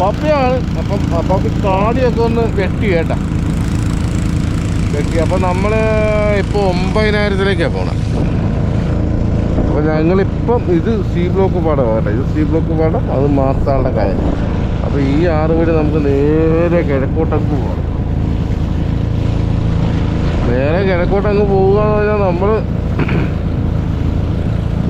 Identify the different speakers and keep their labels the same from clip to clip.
Speaker 1: പപ്പയാണ്. അപ്പം പപ്പി താടിയൊക്കെ ഒന്ന് വെട്ടി കേട്ടാ. വെട്ടി. അപ്പം നമ്മൾ ഇപ്പോൾ ഒമ്പതിനായിരത്തിലേക്കാണ് പോണത് അപ്പോൾ ഞങ്ങളിപ്പം ഇത് സി ബ്ലോക്ക് പാടമാണ് കേട്ടോ ഇത് സി ബ്ലോക്ക് പാടം അത് മാർത്താളുടെ കാര്യം അപ്പോൾ ഈ ആറ് വീട് നമുക്ക് നേരെ കിഴക്കോട്ടങ്ങ് പോകണം നേരെ കിഴക്കോട്ടങ്ങ് പോകുക എന്ന് പറഞ്ഞാൽ നമ്മൾ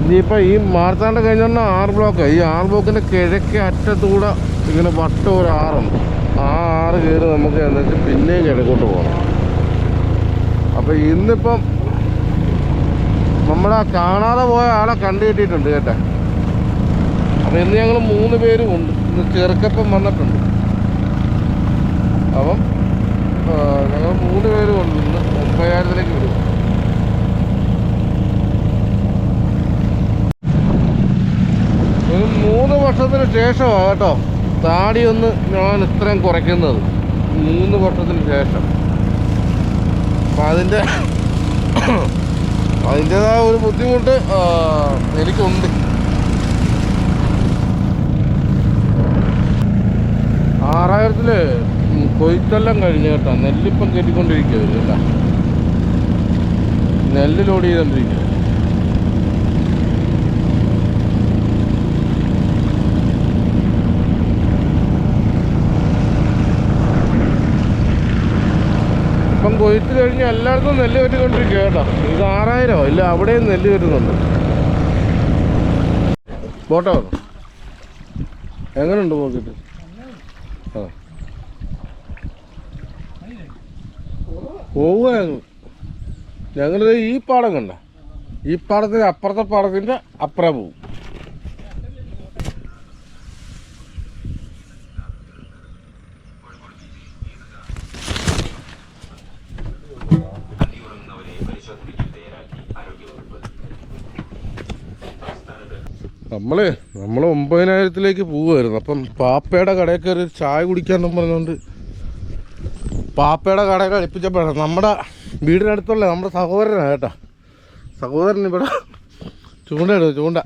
Speaker 1: ഇനിയിപ്പോൾ ഈ മാർത്താണ്ട് കഴിഞ്ഞാൽ ആറ് ബ്ലോക്ക്. ഈ ആറ് ബ്ലോക്കിന്റെ കിഴക്കേ അറ്റത്തൂടെ ഇങ്ങനെ വട്ടം ഒരു ആറുണ്ട് ആ ആറ് കയറി നമുക്ക് എന്നിട്ട് പിന്നെയും കിഴക്കോട്ട് പോകണം അപ്പോൾ ഇന്നിപ്പം നമ്മളാ കാണാതെ പോയ ആളെ കണ്ടു കിട്ടിയിട്ടുണ്ട് കേട്ടോ. അപ്പം ഇന്ന് ഞങ്ങൾ മൂന്ന് പേരും ഉണ്ട്. ഇന്ന് ചെറുക്കപ്പം വന്നിട്ടുണ്ട്. അപ്പം ഞങ്ങൾ മൂന്ന് പേരും ഉണ്ട്. ഇന്ന് മുപ്പതിനായിരത്തിലേക്ക് വരും. ഒരു മൂന്ന് വർഷത്തിന് ശേഷമാണ് കേട്ടോ. താടി ഒന്ന് ഞാൻ ഇത്രയും കുറയ്ക്കുന്നത് മൂന്ന് വർഷത്തിന് ശേഷം. അപ്പം അതിന്റെ അതിന്റെതായ ഒരു ബുദ്ധിമുട്ട് എനിക്കുണ്ട്. ആറായിരത്തിൽ ഉം കൊയ്ത്തെല്ലാം കഴിഞ്ഞ കേട്ടോ. നെല്ലിപ്പം കയറ്റിക്കൊണ്ടിരിക്കുക നെല്ല് ലോഡ് ചെയ്തോണ്ടിരിക്കുക ഇപ്പം കൊയ്ത്ത് കഴിഞ്ഞ് എല്ലായിടത്തും നെല്ല് കെട്ടിക്കൊണ്ടിരിക്കുക കേട്ടോ. ഇത് ആറായിരമോ ഇല്ല അവിടെയും നെല്ല് വരുന്നുണ്ട് ബോട്ടോ? എങ്ങനെയുണ്ട് നോക്കിയിട്ട് ആ. പോവുക ഞങ്ങളിത് ഈ പാടം കണ്ട. ഈ പാടത്തിന് അപ്പുറത്തെ പാടത്തിന്റെ അപ്പുറം പോവും. നമ്മൾ നമ്മൾ ഒമ്പതിനായിരത്തിലേക്ക് പോവുമായിരുന്നു അപ്പം പാപ്പയുടെ കടയിൽ കയറി ഒരു ചായ കുടിക്കാന്നും പറഞ്ഞുകൊണ്ട് പാപ്പയുടെ കടയിൽ കളിപ്പിച്ചപ്പോഴാണ് നമ്മുടെ വീടിനടുത്തുള്ള നമ്മുടെ സഹോദരനാണ് കേട്ടോ. സഹോദരൻ ഇവിടെ ചൂണ്ടയിടും ചൂണ്ട.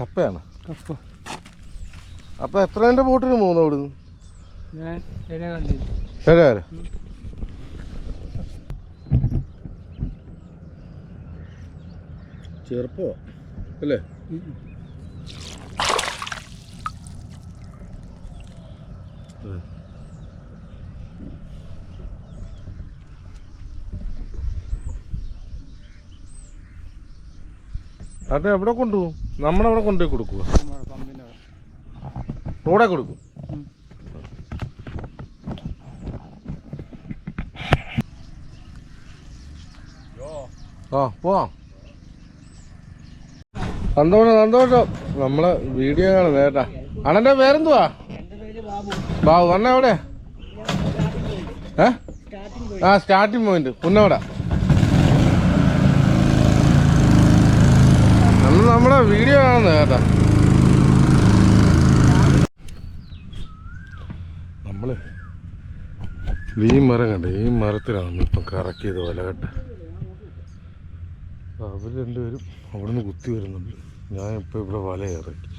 Speaker 1: കപ്പയാണ്.
Speaker 2: കപ്പ.
Speaker 1: അപ്പം എത്രേന്റെ ബോട്ടിന് പോകുന്നു അവിടുന്ന്? ചെറുപ്പോ? അല്ലേ? അത് എവിടെ കൊണ്ടുപോകും? നമ്മളവിടെ കൊണ്ടുപോയി കൊടുക്കുക. റോഡെ കൊടുക്കും. ആ പോവാം. സന്തോഷം സന്തോഷം. നമ്മളെ വീഡിയോ കാണുന്നത് കേട്ടാ. അണന്റെ പേരെന്തുവാ?
Speaker 2: ബാബു
Speaker 1: വന്ന എവിടെ? ആ സ്റ്റാർട്ടിങ് പോയിന്റ് പുന്നവിടെ അന്ന് നമ്മുടെ വീഡിയോ കാണുന്നത് കേട്ടാ. നമ്മൾ ഈ മരം കണ്ടേ? ഈ മരത്തിലാണ് ഇപ്പം കറക്കിയത് വലകെട്ട് അവർ രണ്ടുപേരും അവിടുന്ന് കുത്തി വരുന്നുണ്ട്. ഞാൻ ഇപ്പോൾ ഇവിടെ വല ഇറക്കി.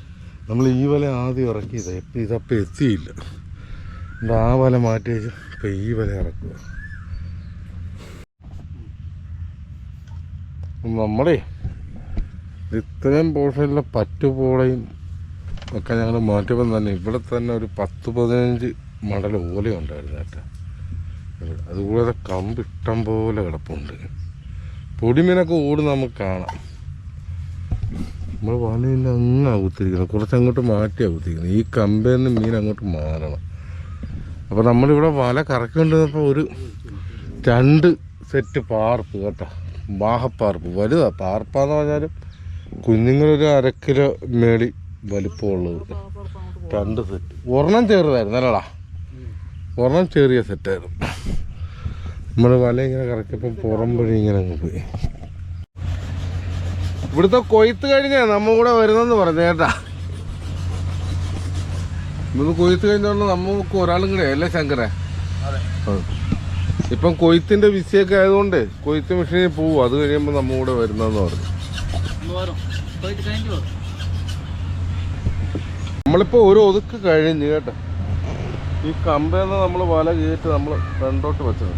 Speaker 1: നമ്മൾ ഈ വല ആദ്യം ഇറക്കിയത്. ഇപ്പം ഇതപ്പം എത്തിയില്ല. എന്നിട്ട് ആ വല മാറ്റി വെച്ച് ഇപ്പം ഈ വല ഇറക്കുക. നമ്മളെ ഇത്രയും പോർഷനിലെ പറ്റുപോളയും ഒക്കെ ഞങ്ങൾ മാറ്റിയപ്പം തന്നെ ഇവിടെ തന്നെ ഒരു പത്ത് പതിനഞ്ച് മടൽ ഓല ഉണ്ടായിരുന്നു കേട്ടോ. അതുകൂടാതെ കമ്പ് ഇഷ്ടം പോലെ കിടപ്പുണ്ട്. പൊടിമീനൊക്കെ ഓട് നമുക്ക് കാണാം. നമ്മൾ വലയില്ല അങ്ങ് കുത്തിരിക്കുന്നത് കുറച്ച് അങ്ങോട്ട് മാറ്റി കുത്തിരിക്കുന്നത് ഈ കമ്പയിൽ നിന്ന് മീൻ അങ്ങോട്ട് മാറണം. അപ്പോൾ നമ്മളിവിടെ വല കറക്കേണ്ടപ്പോ ഒരു രണ്ട് സെറ്റ് പാർപ്പ് കേട്ടോ. ബാഹപ്പാർപ്പ് വലുതാ. പാർപ്പാന്ന് പറഞ്ഞാലും കുഞ്ഞുങ്ങളൊരു അര കിലോ മേളി വലിപ്പമുള്ളത് രണ്ട് സെറ്റ്. ഒരെണ്ണം ചെറുതായിരുന്നു. അല്ലടാ. ഒരെണ്ണം ചെറിയ സെറ്റായിരുന്നു. നമ്മൾ വല ഇങ്ങനെ കറക്കിയപ്പോൾ പുറം വഴി ഇങ്ങനെ അങ്ങ് പോയി. ഇവിടുത്തെ കൊയ്ത്ത് കഴിഞ്ഞാ നമ്മ കൂടെ വരുന്നെന്ന് പറഞ്ഞു കേട്ടാ. ഇന്ന് കൊയ്ത്ത് കഴിഞ്ഞോണ്ട് നമുക്ക് ഒരാളും കൂടെ അല്ലേ ശങ്കരേ. ഇപ്പം കൊയ്ത്തിന്റെ വിസിയൊക്കെ ആയതുകൊണ്ട് കൊയ്ത്ത് മെഷീനിൽ പോവും. അത് കഴിയുമ്പോൾ നമ്മ കൂടെ വരുന്നെന്ന് പറഞ്ഞു. നമ്മളിപ്പോൾ ഒരു ഒതുക്ക് കഴിഞ്ഞ് കേട്ടോ. ഈ കമ്പേന്ന് നമ്മൾ വല കയറ്റി നമ്മൾ ഫ്രണ്ടോട്ട് വെച്ചത്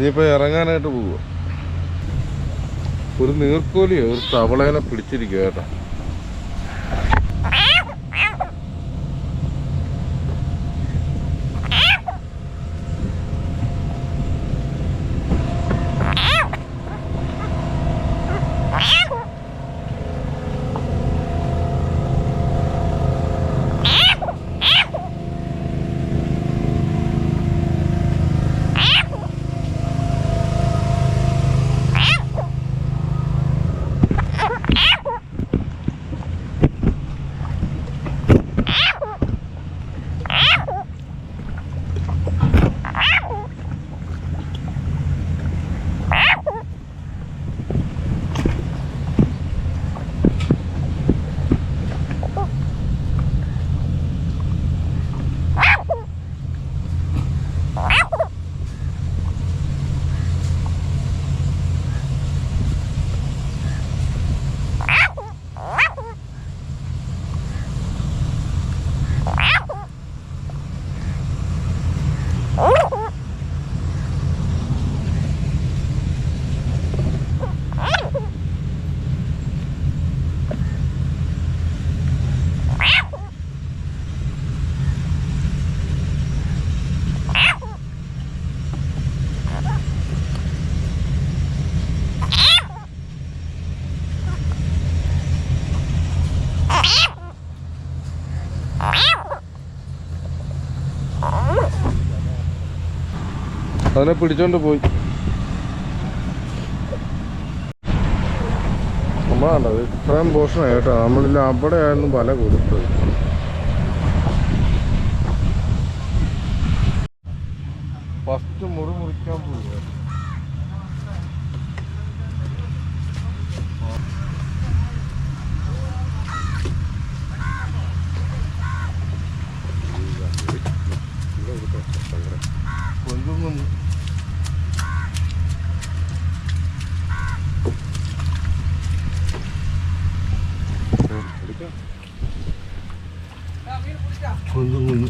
Speaker 1: ഇനിയിപ്പോൾ ഇറങ്ങാനായിട്ട് പോവുക ഒരു നീർക്കോലിയോ ഒരു തവളേനെ പിടിച്ചിരിക്കുക കേട്ടോ. അതിനെ പിടിച്ചോണ്ട് പോയി. നമ്മളാണ്ടത് ഇത്രയും പോഷണായി കേട്ടോ നമ്മളില്ല അവിടെ ആയിരുന്നു പല കൊടുത്തത് ഫസ്റ്റ് മുറി മുറിക്കാൻ പോവുക കൊഞ്ചൊന്നും കൊഞ്ചും കുഞ്ഞു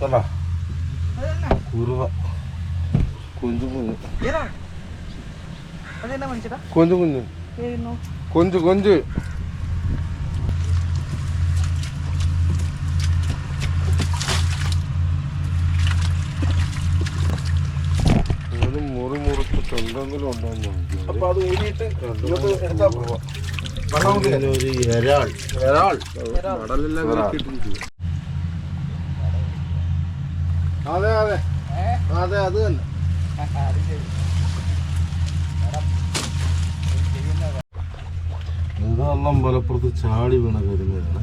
Speaker 1: കണ്ടാ കുറുവ. കൊഞ്ചും കുഞ്ഞു കൊഞ്ചു കുഞ്ഞു കൊഞ്ച് കൊഞ്ച്. ഒരു മുറി മുറിച്ചിട്ട് എന്തെങ്കിലും ഉണ്ടോന്ന്
Speaker 3: അപ്പൊ അത് ഊരിയിട്ട് എടുത്താ പോവാ.
Speaker 1: ഒരു എരാൾ.
Speaker 3: ഒരാൾ അതെ അതെ. അതെ അത് തന്നെ.
Speaker 1: ഇതെല്ലാം മലപ്പുറത്ത് ചാടി വീണ കരിമീനാണ്.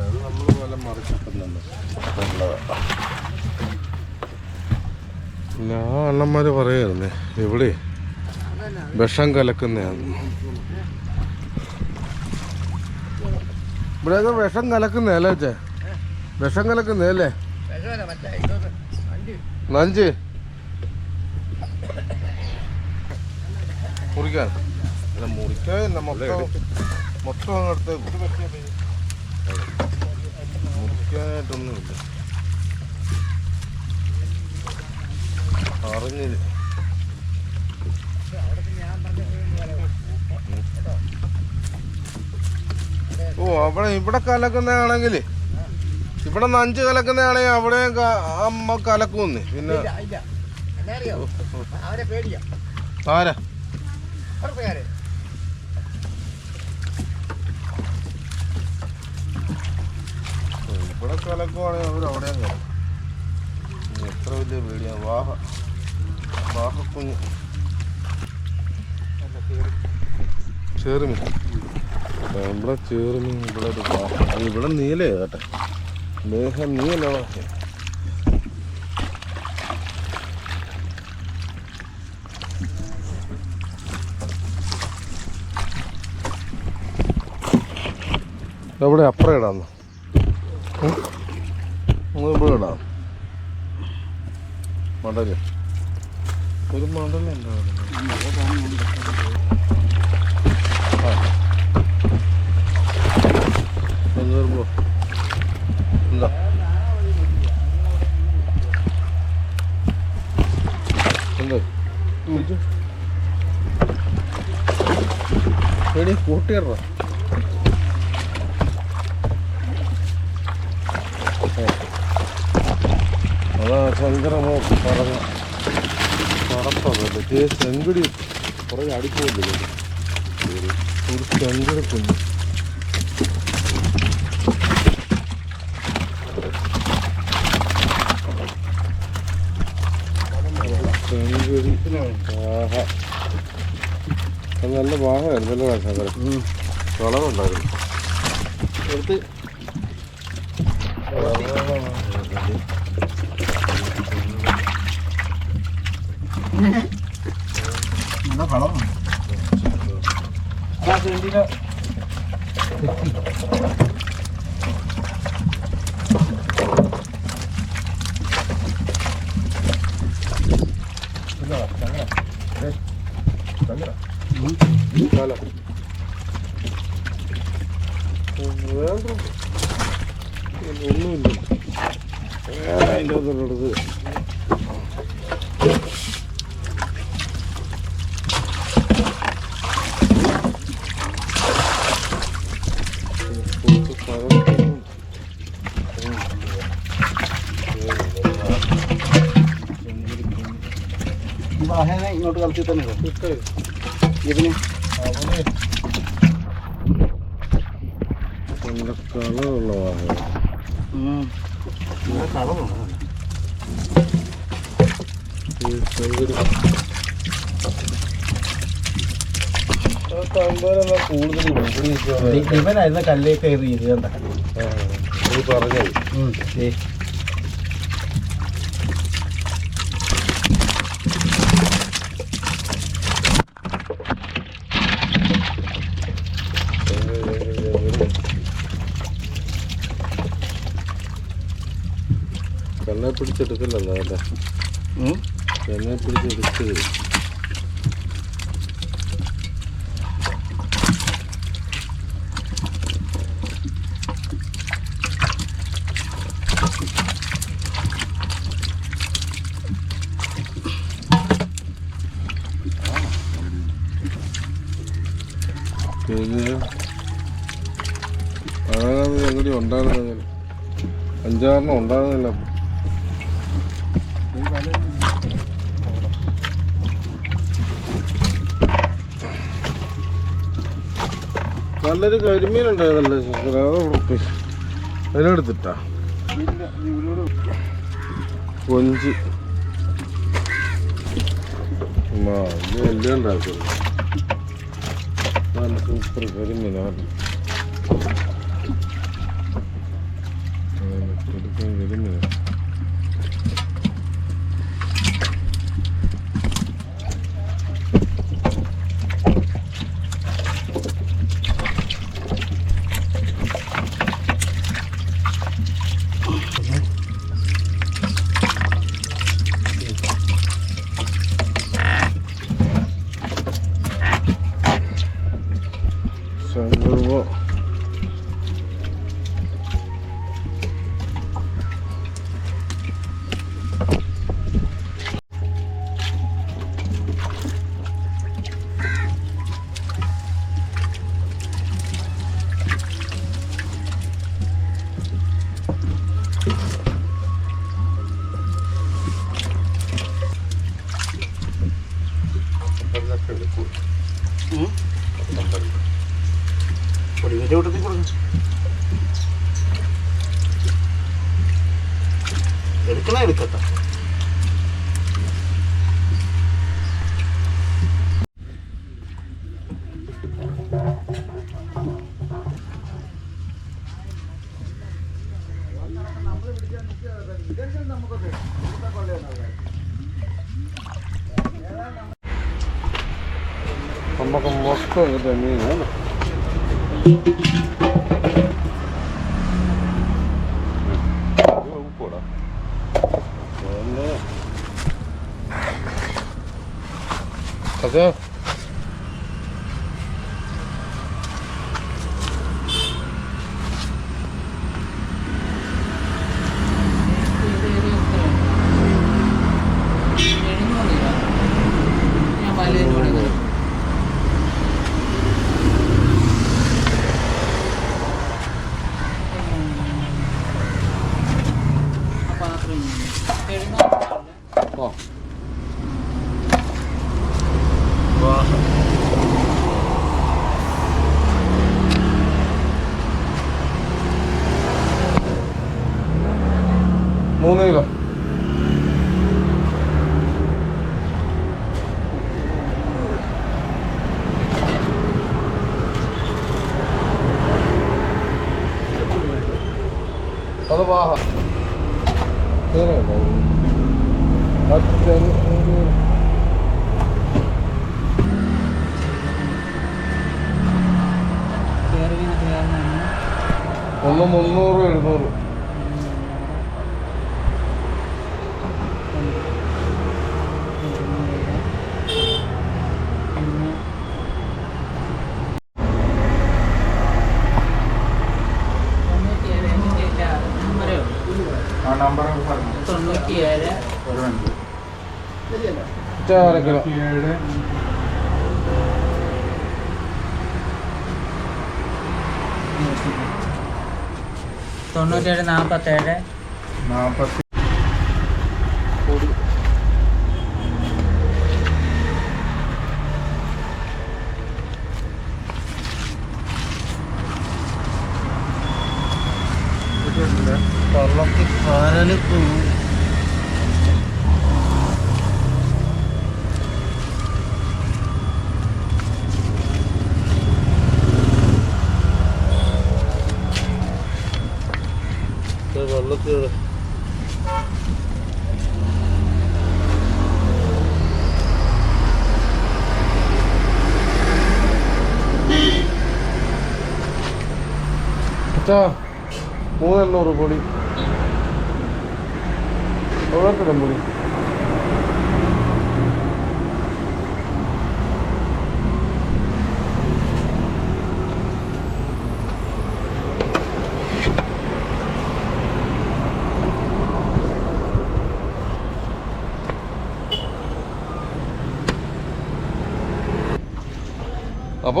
Speaker 1: അത് നമ്മൾ വല മറിച്ചിട്ടുന്നുണ്ട്. ഞാൻ ആ അണ്ണന്മാര് പറയായിരുന്നേ എവിടെ? വിഷം കലക്കുന്നതാണ് ഇവിടെയൊക്കെ വിഷം കലക്കുന്നതല്ലേ ചേ വിഷം കലക്കുന്നതല്ലേ നഞ്ച് മുറിക്കാൻ. അല്ല മുറിക്കാൻ മൊത്തം മൊത്തം അങ്ങോട്ട് മുറിക്കാനായിട്ടൊന്നുമില്ല അറിഞ്ഞില്ല. ഓ അവിടെ ഇവിടെ കലക്കുന്നതാണെങ്കിൽ ഇവിടെ നഞ്ച് കലക്കുന്നതാണെങ്കിൽ അവിടെ അമ്മ കലക്കുന്ന്. പിന്നെ ആരാ? ഇവിടെ കലക്കുവാണെങ്കിൽ അവർ അവിടെ കലക്കും. എത്ര വലിയ പേടിയാണ് വാഹ വാഹക്കുഞ്ഞ് ചേറുമീൻ. നമ്മളെ ചേറുമീൻ ഇവിടെ ഒരു വാഹ. ഇവിടെ നീലേ കേട്ടെ. മേഘം el abajo. എവിടെ അപ്പുറം ഇടാന്ന് ഇവിടെ ഇടാം. മടൽ ഒരു മടൽ എടി കൂട്ടിയറ അതാ ചന്ദ്രമോ പറഞ്ഞ പറപ്പതല്ലേ ചെങ്കുടി കുറെ അടിക്കുമല്ലോ ഒരു ചെങ്കുടി കുഞ്ഞു. ചെങ്കുടി. ആഹാ. അത് നല്ല വാഹമായിരുന്നല്ലോ വളമുണ്ടായിരുന്നു
Speaker 3: എടുത്ത്. ആ ചെണ്ടിയിലെ ഈ വാഹനം ഇങ്ങോട്ട് കളിച്ചിൽ തന്നെ ഇടും. ഇതിന്
Speaker 1: കളറുള്ള വാഹനം. തമ്പാനെല്ലാം കൂടുതൽ
Speaker 3: ഇവനായിരുന്ന കല്ലേക്ക് കയറി ഇത് കണ്ട
Speaker 1: പറഞ്ഞത് പിടിച്ചെടുക്കില്ലല്ലോ അല്ലേ? കണ്ണെ പിടിച്ചെടുക്കരുത് എങ്ങനെ ഉണ്ടാകുന്നത് അഞ്ചാറെണ്ണം ഉണ്ടാകുന്നില്ല നല്ലൊരു അതോടൊപ്പം അതിനെടുത്തിട്ടാ കൊഞ്ച്. വലിയ ഉണ്ടാക്കുള്ളൂ നല്ല സൂപ്പർ കരിമീനാണ്. നമുക്ക് മൊത്തം ഇത് മീനാണ് ഉപ്പോടാ അതെ
Speaker 2: ഞാൻ മലയിലൂടെ
Speaker 3: വാഹ
Speaker 1: ഒന്ന് മുന്നൂറ് എഴുന്നൂറ്
Speaker 3: ആ നമ്പർ പറഞ്ഞു
Speaker 2: തൊണ്ണൂറ്റിയേഴ്
Speaker 3: ഒരു തൊണ്ണൂറ്റിയേഴ്.
Speaker 1: തൊണ്ണൂറ്റിയേഴ്
Speaker 3: ഏഴ്
Speaker 2: തൊണ്ണൂറ്റേഴ് നാൽപ്പത്തേഴ്
Speaker 3: നാൽപ്പത്തി
Speaker 1: নুরগুড়ি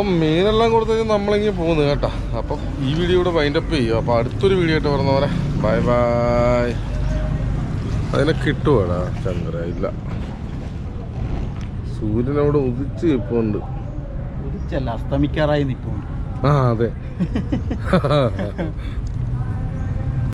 Speaker 1: അപ്പം മീനെല്ലാം കൊടുത്തു നമ്മളിങ്ങനെ പോകുന്നു കേട്ടോ. അപ്പം ഈ വീഡിയോ കൂടെ വൈൻഡപ്പ് ചെയ്യും. അപ്പം അടുത്തൊരു വീഡിയോ ആയിട്ട് പറഞ്ഞവരെ ബൈ ബൈ അതിനെ കിട്ടുവാടാ ചന്ദ്ര. ഇല്ല. സൂര്യൻ അവിടെ ഉദിച്ച് നിൽപ്പുണ്ട്
Speaker 2: ഉദിച്ചല്ല അസ്തമിക്കാറായി നിൽക്കുന്നുണ്ട്
Speaker 1: ആ അതെ.